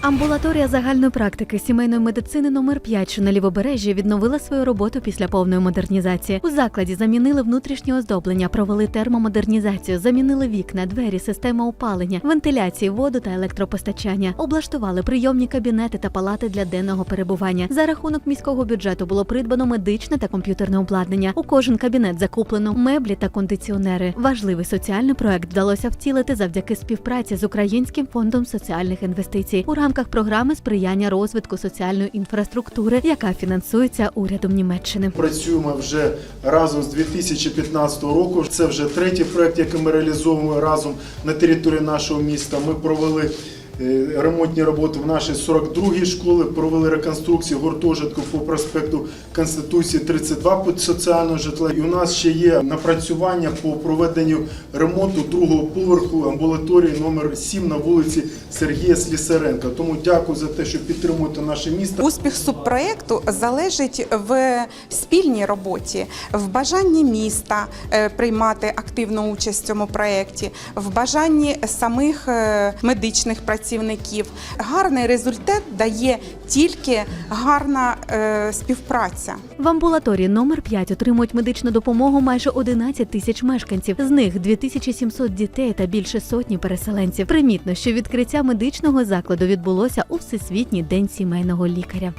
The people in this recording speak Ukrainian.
Амбулаторія загальної практики сімейної медицини номер 5 що на лівобережжі відновила свою роботу після повної модернізації. У закладі замінили внутрішнє оздоблення, провели термомодернізацію, замінили вікна, двері, систему опалення, вентиляції, воду та електропостачання, облаштували прийомні кабінети та палати для денного перебування. За рахунок міського бюджету було придбано медичне та комп'ютерне обладнання. У кожен кабінет закуплено меблі та кондиціонери. Важливий соціальний проект вдалося втілити завдяки співпраці з Українським фондом соціальних інвестицій рамках програми сприяння розвитку соціальної інфраструктури, яка фінансується урядом Німеччини. Працюємо вже разом з 2015 року. Це вже третій проект, який ми реалізовуємо разом на території нашого міста. Ми провели ремонтні роботи в нашій 42-й школі, провели реконструкцію гуртожитку по проспекту Конституції 32 під соціального житла. І у нас ще є напрацювання по проведенню ремонту другого поверху амбулаторії номер 7 на вулиці Сергія Слісаренка. Тому дякую за те, що підтримуєте наше місто. Успіх субпроекту залежить в спільній роботі, в бажанні міста е, приймати активну участь в цьому проєкті, в бажанні самих е, медичних працівників. Гарний результат дає тільки гарна е, співпраця. В амбулаторії номер 5 отримують медичну допомогу майже 11 тисяч мешканців. З них 2700 дітей та більше сотні переселенців. Примітно, що відкриття медичного закладу відбулося у Всесвітній день сімейного лікаря.